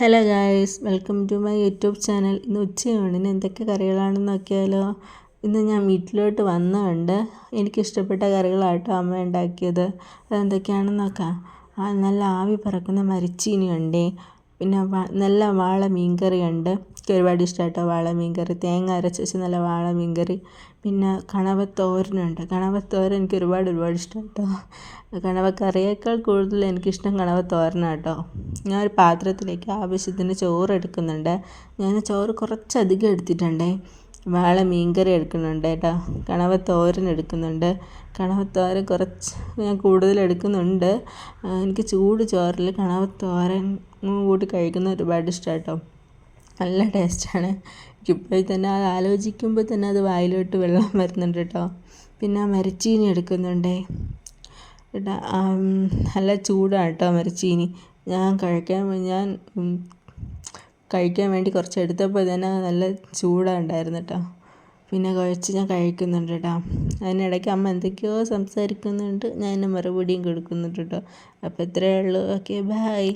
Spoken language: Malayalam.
Hello guys welcome to my YouTube channel. ഇന്ന് ഉച്ചയൂണിന് എന്തൊക്കെ കറികളാണെന്ന് നോക്കിയാലോ? ഇന്ന് ഞാൻ വീട്ടിലോട്ട് വന്നതുകൊണ്ട് എനിക്കിഷ്ടപ്പെട്ട കറികളാട്ടോ അമ്മ ഉണ്ടാക്കിയത്. അതെന്തൊക്കെയാണെന്ന് നോക്കാം. നല്ല ആവി പറക്കുന്ന മരിച്ചീനിയുണ്ട്. പിന്നെ നല്ല വാള മീൻകറിയുണ്ട്. എനിക്ക് ഒരുപാട് ഇഷ്ടമായിട്ടോ വാള മീൻകറി. തേങ്ങ അരച്ച് വെച്ച് നല്ല വാള മീൻകറി. പിന്നെ കണവത്തോരനുണ്ട്. കണവത്തോരൻ എനിക്ക് ഒരുപാട് ഒരുപാട് ഇഷ്ടം കേട്ടോ. കണവക്കറിയേക്കാൾ കൂടുതൽ എനിക്കിഷ്ടം കണവത്തോരനാണ് കേട്ടോ ഒരു പാത്രത്തിലേക്ക് ആവശ്യത്തിന് ചോറ് എടുക്കുന്നുണ്ട് ഞാൻ ചോറ് കുറച്ചധികം എടുത്തിട്ടുണ്ടേ. വാള മീൻകറി എടുക്കുന്നുണ്ട് കേട്ടോ. കണവ തോരൻ എടുക്കുന്നുണ്ട്. കണവ കുറച്ച് ഞാൻ കൂടുതൽ എടുക്കുന്നുണ്ട്. എനിക്ക് ചൂട് ചോറിൽ കണവ തോരൻ കൂട്ടി കഴിക്കുന്നത് ഒരുപാട് ഇഷ്ടമാണ് കേട്ടോ. നല്ല ടേസ്റ്റാണ്. എനിക്കിപ്പോൾ തന്നെ അത് ആലോചിക്കുമ്പോൾ തന്നെ അത് വായിലോട്ട് വെള്ളം വരുന്നുണ്ട് കേട്ടോ. പിന്നെ മരച്ചീനി എടുക്കുന്നുണ്ട്. നല്ല ചൂടാണ് കേട്ടോ മരച്ചീനി. ഞാൻ കഴിക്കാൻ ഞാൻ കഴിക്കാൻ വേണ്ടി കുറച്ച് എടുത്തപ്പോൾ തന്നെ നല്ല ചൂടുണ്ടായിരുന്നു കേട്ടോ പിന്നെ കുഴച്ച് ഞാൻ കഴിക്കുന്നുണ്ട് കേട്ടോ അതിനിടയ്ക്ക് അമ്മ എന്തൊക്കെയോ സംസാരിക്കുന്നുണ്ട്. ഞാൻ മറുപടിയും കൊടുക്കുന്നുണ്ട് കേട്ടോ അപ്പോൾ ഇത്രയേ ഉള്ളൂ. Okay bye